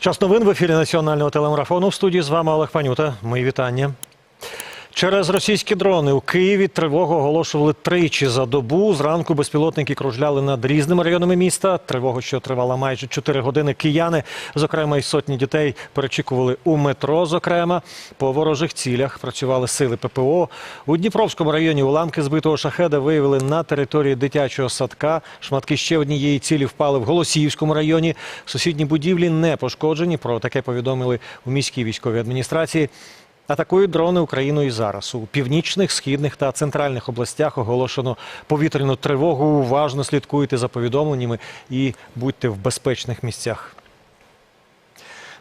Час новин в ефірі національного телемарафону. В студії з вами Олег Панюта. Мої вітання. Через російські дрони у Києві тривогу оголошували тричі за добу. Зранку безпілотники кружляли над різними районами міста. Тривогу, що тривала майже 4 години. Кияни, зокрема, й сотні дітей, перечікували у метро. Зокрема, по ворожих цілях працювали сили ППО. У Дніпровському районі уламки збитого шахеда виявили на території дитячого садка. Шматки ще однієї цілі впали в Голосіївському районі. Сусідні будівлі не пошкоджені. Про таке повідомили у міській військовій адміністрації. Атакують дрони Україну і зараз. У північних, східних та центральних областях оголошено повітряну тривогу. Уважно слідкуйте за повідомленнями і будьте в безпечних місцях.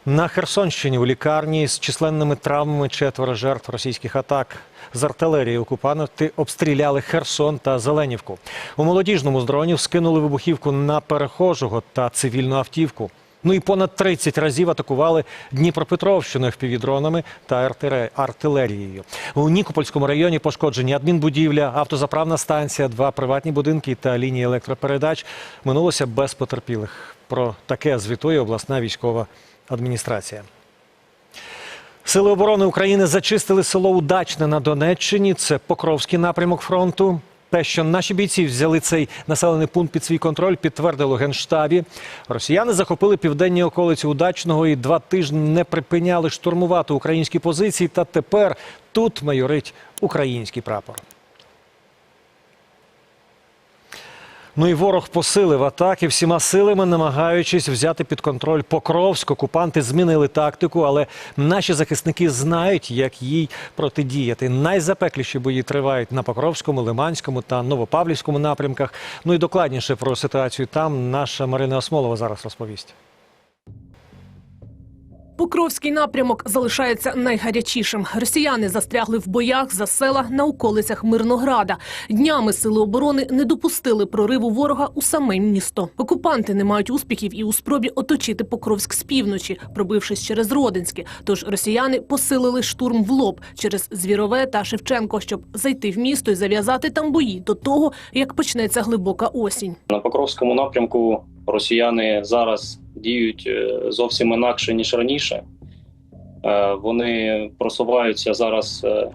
На Херсонщині у лікарні з численними травмами четверо жертв російських атак. З артилерії окупанти обстріляли Херсон та Зеленівку. У молодіжному з дронів скинули вибухівку на перехожого та цивільну автівку. Ну і понад 30 разів атакували Дніпропетровщину впівдронами та артилерією. У Нікопольському районі пошкоджені адмінбудівля, автозаправна станція, два приватні будинки та лінії електропередач. Минулося без потерпілих. Про таке звітує обласна військова адміністрація. Сили оборони України зачистили село Удачне на Донеччині. Це Покровський напрямок фронту. Те, що наші бійці взяли цей населений пункт під свій контроль, підтвердило генштабі. Росіяни захопили південні околиці Удачного і два тижні не припиняли штурмувати українські позиції. Та тепер тут майорить український прапор. Ну і ворог посилив атаки всіма силами, намагаючись взяти під контроль Покровськ. Окупанти змінили тактику, але наші захисники знають, як їй протидіяти. Найзапекліші бої тривають на Покровському, Лиманському та Новопавлівському напрямках. Ну і докладніше про ситуацію там наша Марина Осмолова зараз розповість. Покровський напрямок залишається найгарячішим. Росіяни застрягли в боях за села на околицях Мирнограда. Днями сили оборони не допустили прориву ворога у саме місто. Окупанти не мають успіхів і у спробі оточити Покровськ з півночі, пробившись через Родинське. Тож росіяни посилили штурм в лоб через Звірове та Шевченко, щоб зайти в місто і зав'язати там бої до того, як почнеться глибока осінь. На Покровському напрямку росіяни зараз діють е, зовсім інакше ніж раніше. Е, Вони просуваються зараз е,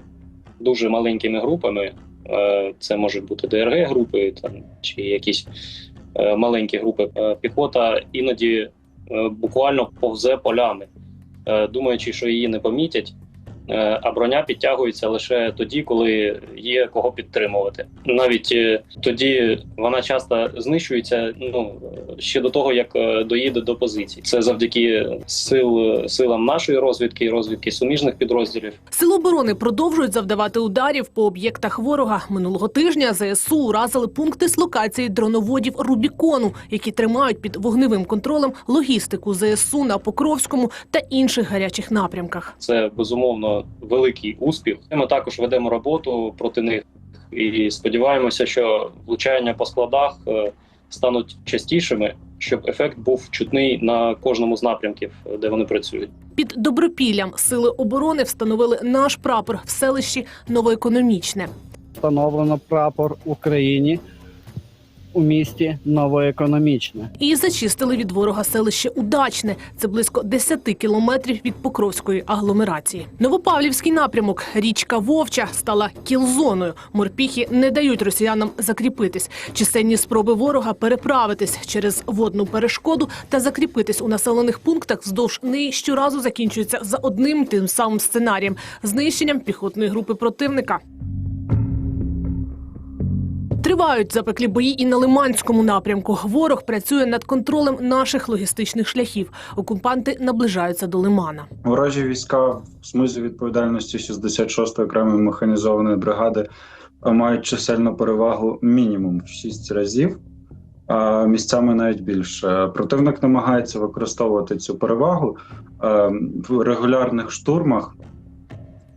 дуже маленькими групами. Це можуть бути ДРГ групи там чи якісь маленькі групи. Піхота іноді буквально повзе полями, думаючи, що її не помітять. Е, А броня підтягується лише тоді, коли є кого підтримувати. Навіть е, тоді вона часто знищується. Ну ще до того, як е, доїде до позицій. Це завдяки сил силам нашої розвідки і розвідки суміжних підрозділів. Сили оборони продовжують завдавати ударів по об'єктах ворога. Минулого тижня ЗСУ уразили пункти з локації дроноводів Рубікону, які тримають під вогневим контролем логістику ЗСУ на Покровському та інших гарячих напрямках. Це безумовно великий успіх. Ми також ведемо роботу проти них і сподіваємося, що влучання по складах е, стануть частішими, щоб ефект був чутний на кожному з напрямків, де вони працюють. Під Добропіллям сили оборони встановили наш прапор в селищі Новоекономічне. встановлено прапор Україні у місті Новоекономічне. І зачистили від ворога селище Удачне. Це близько 10 кілометрів від Покровської агломерації. Новопавлівський напрямок, річка Вовча, стала кілзоною. Морпіхи не дають росіянам закріпитись. Чисельні спроби ворога переправитись через водну перешкоду та закріпитись у населених пунктах вздовж неї щоразу закінчуються за одним тим самим сценарієм знищенням піхотної групи противника. Тривають запеклі бої і на Лиманському напрямку. Ворог працює над контролем наших логістичних шляхів. Окупанти наближаються до Лимана. Ворожі війська в смузі відповідальності 66-ї окремої механізованої бригади е, мають чисельну перевагу мінімум в 6 разів, а місцями навіть більше. Противник намагається використовувати цю перевагу е, в регулярних штурмах.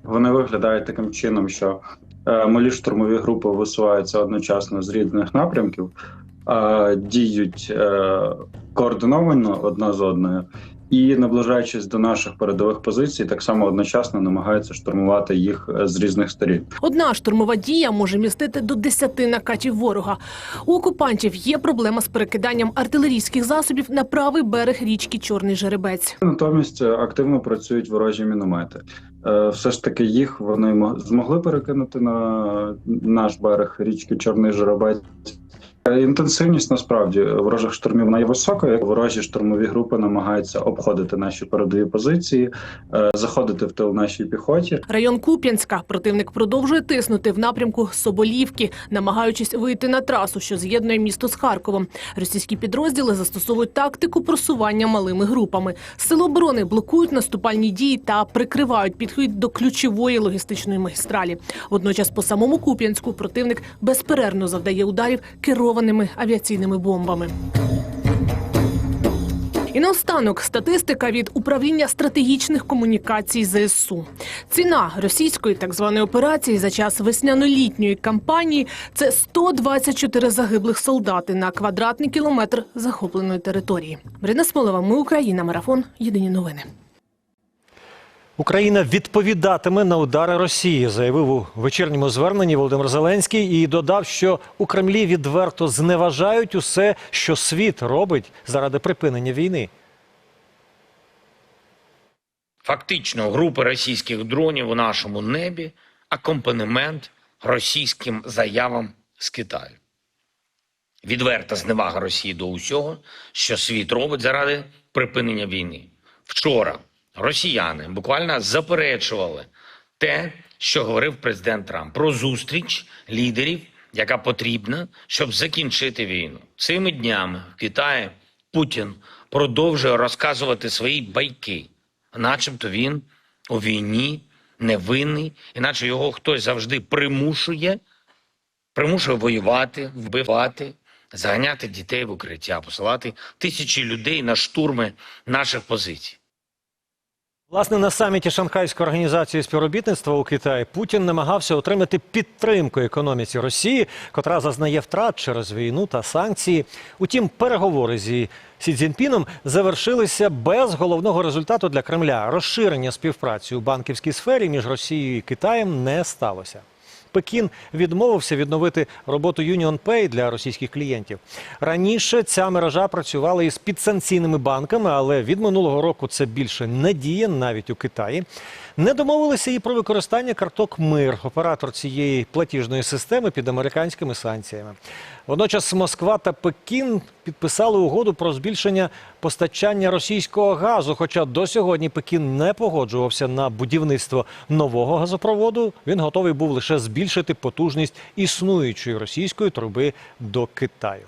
Вони виглядають таким чином, що малі штурмові групи висуваються одночасно з різних напрямків. е, діють е, координовано одна з одною. І наближаючись до наших передових позицій, так само одночасно намагаються штурмувати їх е, з різних сторін. Одна штурмова дія може містити до 10 накатів ворога. У окупантів є проблема з перекиданням артилерійських засобів на правий берег річки Чорний Жеребець. Натомість е, активно працюють ворожі міномети. Е, Все ж таки їх вони мо- змогли перекинути на наш берег річки Чорний Жеребець. Інтенсивність насправді ворожих штурмів як Ворожі штурмові групи намагаються обходити наші передові позиції, е, заходити в тил нашій піхоті. Район Куп'янська противник продовжує тиснути в напрямку Соболівки, намагаючись вийти на трасу, що з'єднує місто з Харковом. Російські підрозділи застосовують тактику просування малими групами. Сили оборони блокують наступальні дії та прикривають підхід до ключової логістичної магістралі. Водночас, по самому Куп'янську противник безперервно завдає ударів керованими авіаційними бомбами. І наостанок статистика від управління стратегічних комунікацій ЗСУ. Ціна російської так званої операції за час весняно-літньої кампанії це 124 загиблих солдати на квадратний кілометр захопленої території. Марина Смолова, ми Україна. Марафон. Єдині новини. Україна відповідатиме на удари Росії, заявив у вечірньому зверненні Володимир Зеленський і додав, що у Кремлі відверто зневажають усе, що світ робить заради припинення війни. Фактично, групи російських дронів у нашому небі акомпанемент російським заявам з Китаю. Відверта зневага Росії до усього, що світ робить заради припинення війни. Вчора росіяни буквально заперечували те, що говорив президент Трамп про зустріч лідерів, яка потрібна, щоб закінчити війну. Цими днями в Китаї Путін продовжує розказувати свої байки, начебто він у війні невинний, іначе його хтось завжди примушує, примушує воювати, вбивати, заганяти дітей в укриття, посилати тисячі людей на штурми наших позицій. Власне, на саміті Шанхайської організації співробітництва у Китаї Путін намагався отримати підтримку економіці Росії, котра зазнає втрат через війну та санкції. Утім, переговори зі Сі Цзіньпіном завершилися без головного результату для Кремля. Розширення співпраці у банківській сфері між Росією і Китаєм не сталося. Пекін відмовився відновити роботу Union Pay для російських клієнтів. Раніше ця мережа працювала із підсанкційними банками, але від минулого року це більше не діє навіть у Китаї. Не домовилися і про використання карток Мир, оператор цієї платіжної системи під американськими санкціями. Водночас Москва та Пекін підписали угоду про збільшення постачання російського газу. Хоча до сьогодні Пекін не погоджувався на будівництво нового газопроводу, він готовий був лише збільшити потужність існуючої російської труби до Китаю.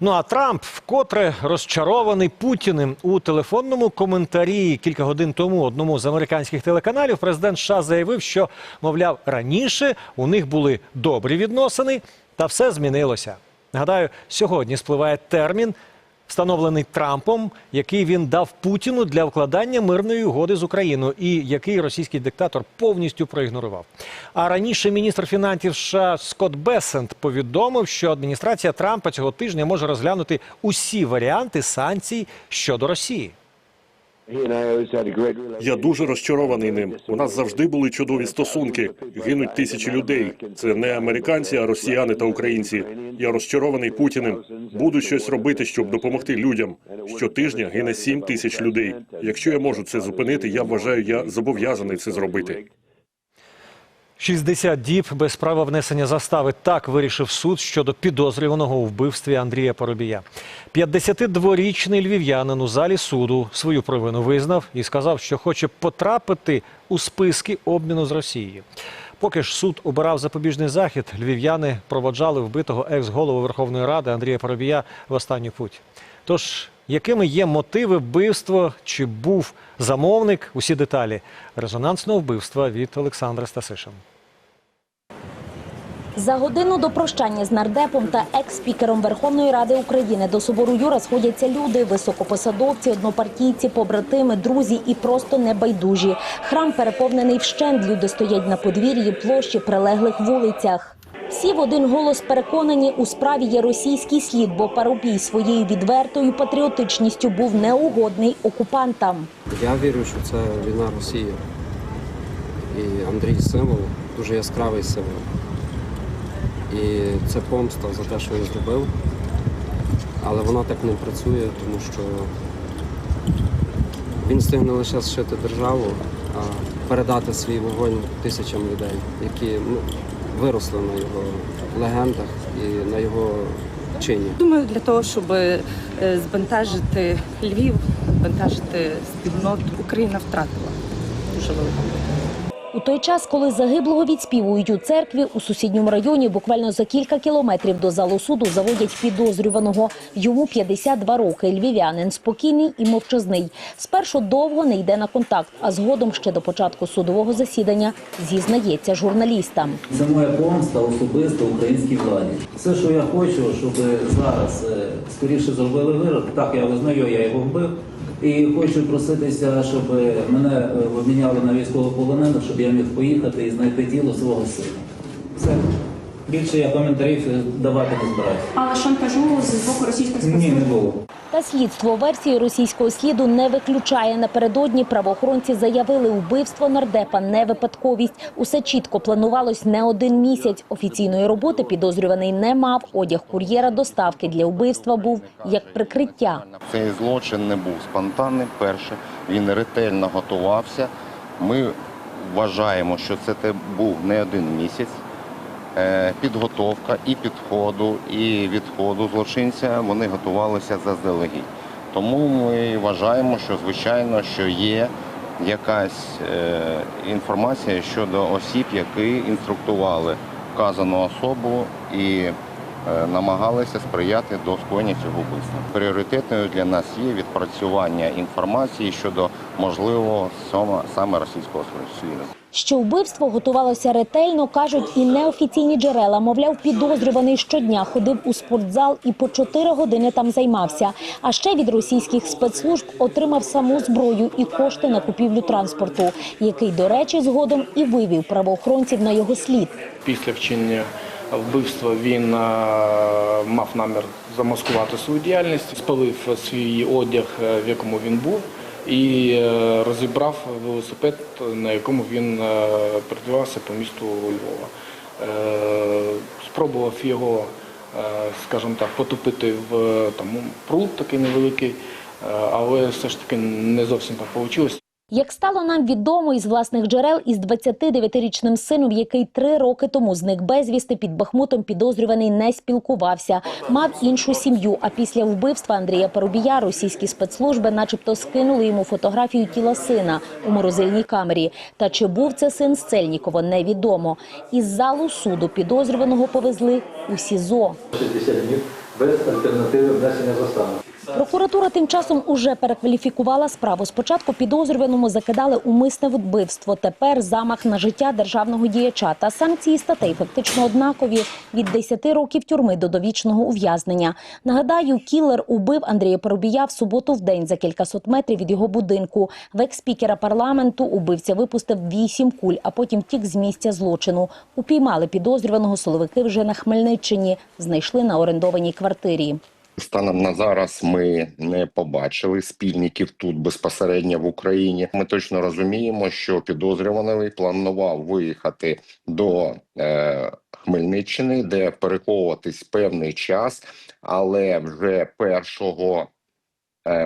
Ну а Трамп вкотре розчарований Путіним у телефонному коментарі кілька годин тому одному з американських телеканалів. Президент США заявив, що мовляв раніше у них були добрі відносини, та все змінилося. Нагадаю, сьогодні спливає термін, встановлений Трампом, який він дав Путіну для вкладання мирної угоди з Україною, і який російський диктатор повністю проігнорував. А раніше міністр фінансів США Скотт Бесент повідомив, що адміністрація Трампа цього тижня може розглянути усі варіанти санкцій щодо Росії. Я дуже розчарований ним. У нас завжди були чудові стосунки. Гинуть тисячі людей. Це не американці, а росіяни та українці. Я розчарований Путіним. Буду щось робити, щоб допомогти людям. Щотижня гине сім тисяч людей. Якщо я можу це зупинити, я вважаю, я зобов'язаний це зробити. 60 діб без права внесення застави. Так вирішив суд щодо підозрюваного у вбивстві Андрія Поробія. 52-річний львів'янин у залі суду свою провину визнав і сказав, що хоче потрапити у списки обміну з Росією. Поки ж суд обирав запобіжний захід, львів'яни проводжали вбитого екс-голову Верховної Ради Андрія Поробія в останню путь. Тож, якими є мотиви вбивства, чи був замовник? Усі деталі резонансного вбивства від Олександра Стасишин. За годину до прощання з нардепом та екс-спікером Верховної Ради України до собору Юра сходяться люди, високопосадовці, однопартійці, побратими, друзі і просто небайдужі. Храм переповнений вщент. Люди стоять на подвір'ї, площі, прилеглих вулицях. Всі в один голос переконані, у справі є російський слід, бо Парубій своєю відвертою патріотичністю був неугодний окупантам. Я вірю, що це війна Росії. І Андрій символ, дуже яскравий символ. І це помста за те, що він зробив. Але вона так не працює, тому що він встиг не лише зшити державу, а передати свій вогонь тисячам людей, які ну, виросли на його легендах і на його чині. Думаю, для того, щоб е, збентежити Львів, збентежити спільноту, Україна втратила дуже велику. У той час, коли загиблого відспівують у церкві, у сусідньому районі буквально за кілька кілометрів до залу суду заводять підозрюваного. Йому 52 роки. Львів'янин спокійний і мовчазний. Спершу довго не йде на контакт, а згодом ще до початку судового засідання зізнається журналістам. Це моя помста особисто українській владі. Все, що я хочу, щоб зараз е, скоріше зробили вирок. Так, я визнаю, я його вбив. І хочу проситися, щоб мене е, обміняли на військовополонених, щоб я міг поїхати і знайти тіло свого сина. Все. Більше я коментарів е, давати не збираюся. Але шантажу з боку російських Ні, не було. Та слідство версії російського сліду не виключає. Напередодні правоохоронці заявили, убивство нардепа не випадковість. Усе чітко планувалось не один місяць. Офіційної роботи підозрюваний не мав. Одяг кур'єра доставки для вбивства був як прикриття. Цей злочин не був спонтанним. Перше, він ретельно готувався. Ми вважаємо, що це був не один місяць. Е, Підготовка і підходу, і відходу злочинця вони готувалися заздалегідь. Тому ми вважаємо, що звичайно, що є якась е, інформація щодо осіб, які інструктували вказану особу і е, намагалися сприяти до скоєння цього вбивства. Пріоритетною для нас є відпрацювання інформації щодо можливого саме- російського сліду. Що вбивство готувалося ретельно, кажуть і неофіційні джерела. Мовляв, підозрюваний щодня ходив у спортзал і по 4 години там займався. А ще від російських спецслужб отримав саму зброю і кошти на купівлю транспорту, який, до речі, згодом і вивів правоохоронців на його слід. Після вчинення вбивства він е, мав намір замаскувати свою діяльність, спалив свій одяг, е, в якому він був, і е, розібрав велосипед, на якому він е, по місту Львова. Е, Спробував його, скажімо так, потопити в там, пруд такий невеликий, але все ж таки не зовсім так вийшло. Як стало нам відомо із власних джерел, із 29-річним сином, який три роки тому зник безвісти під Бахмутом, підозрюваний не спілкувався, мав іншу сім'ю. А після вбивства Андрія Парубія російські спецслужби, начебто, скинули йому фотографію тіла сина у морозильній камері. Та чи був це син Сцельнікова, невідомо. Із залу суду підозрюваного повезли у СІЗО. 60 днів без альтернативи внесення застави. Прокуратура тим часом уже перекваліфікувала справу. Спочатку підозрюваному закидали умисне вбивство. Тепер замах на життя державного діяча. Та санкції статей фактично однакові від 10 років тюрми до довічного ув'язнення. Нагадаю, кілер убив Андрія Парубія в суботу в день за кількасот метрів від його будинку. В експікера парламенту убивця випустив вісім куль, а потім втік з місця злочину. Упіймали підозрюваного силовики вже на Хмельниччині. Знайшли на орендованій квартирі. Станом на зараз ми не побачили спільників тут безпосередньо в Україні. Ми точно розуміємо, що підозрюваний планував виїхати до е, Хмельниччини, де переховуватись певний час, але вже 1 е,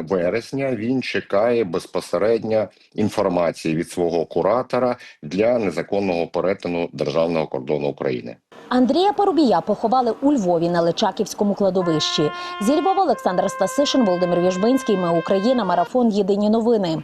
вересня він чекає безпосередньо інформації від свого куратора для незаконного перетину державного кордону України. Андрія Парубія поховали у Львові на Личаківському кладовищі. Зі Львова Олександр Стасишин, Володимир Віжбинський. Ми Україна. Марафон. Єдині новини.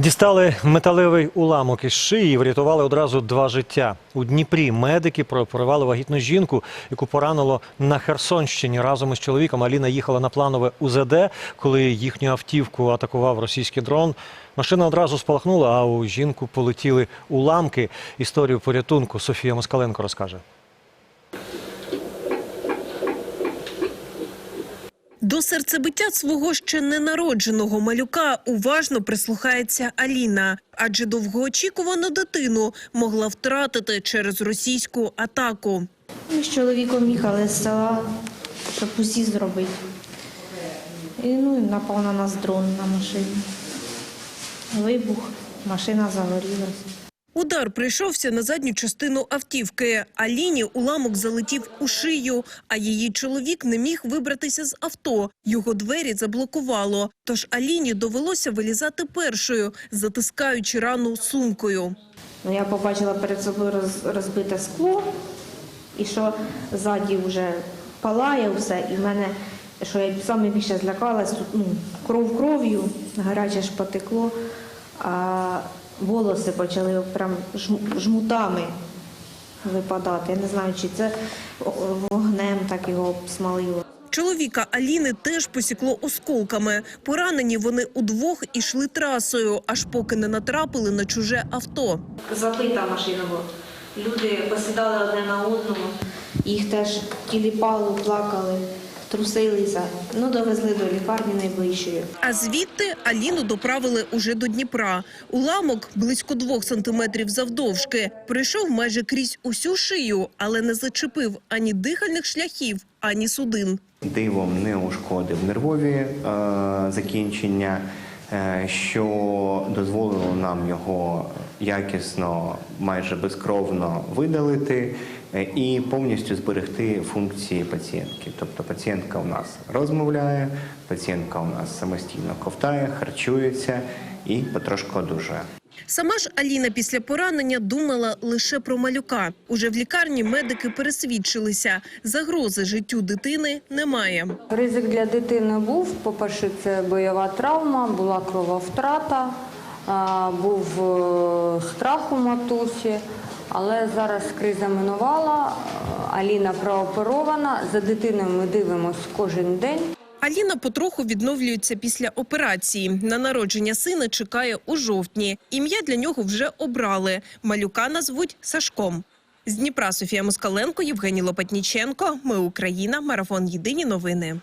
Дістали металевий уламок із шиї, і врятували одразу два життя. У Дніпрі медики прооперували вагітну жінку, яку поранило на Херсонщині. Разом із чоловіком Аліна їхала на планове УЗД, коли їхню автівку атакував російський дрон. Машина одразу спалахнула, а у жінку полетіли уламки. Історію порятунку Софія Москаленко розкаже. До серцебиття свого ще ненародженого малюка уважно прислухається Аліна, адже довгоочікувану дитину могла втратити через російську атаку. Ми з чоловіком їхали з села, щоб усі зробити. І ну, напав на нас дрон на машині. Вибух, машина загорілася. Удар прийшовся на задню частину автівки. Аліні уламок залетів у шию, а її чоловік не міг вибратися з авто. Його двері заблокувало. Тож Аліні довелося вилізати першою, затискаючи рану сумкою. Ну, я побачила перед собою роз, розбите скло, і що ззаді вже палає все, і в мене, що я саме більше злякалась, ну, кров кров'ю, гаряче ж потекло, а волоси почали прям жмутами випадати. Я не знаю, чи це вогнем так його смалило. Чоловіка Аліни теж посікло осколками. Поранені вони удвох ішли трасою, аж поки не натрапили на чуже авто. Забита машина була. Люди посідали одне на одному, їх теж тіліпали, плакали, трусилися. Ну, довезли до лікарні найближчої. А звідти Аліну доправили уже до Дніпра. Уламок близько двох сантиметрів завдовжки. Прийшов майже крізь усю шию, але не зачепив ані дихальних шляхів, ані судин. Дивом не ушкодив нервові е, закінчення, е, що дозволило нам його якісно, майже безкровно видалити і повністю зберегти функції пацієнтки. Тобто пацієнтка у нас розмовляє, пацієнтка у нас самостійно ковтає, харчується і потрошку одужує. Сама ж Аліна після поранення думала лише про малюка. Уже в лікарні медики пересвідчилися, загрози життю дитини немає. Ризик для дитини був. По-перше, це бойова травма, була крововтрата, був е, страх у матусі. Але зараз криза минувала, Аліна прооперована. За дитиною ми дивимося кожен день. Аліна потроху відновлюється після операції. На народження сина чекає у жовтні. Ім'я для нього вже обрали. Малюка назвуть Сашком. З Дніпра Софія Москаленко, Євгеній Лопатніченко. Ми Україна. Марафон Єдині новини.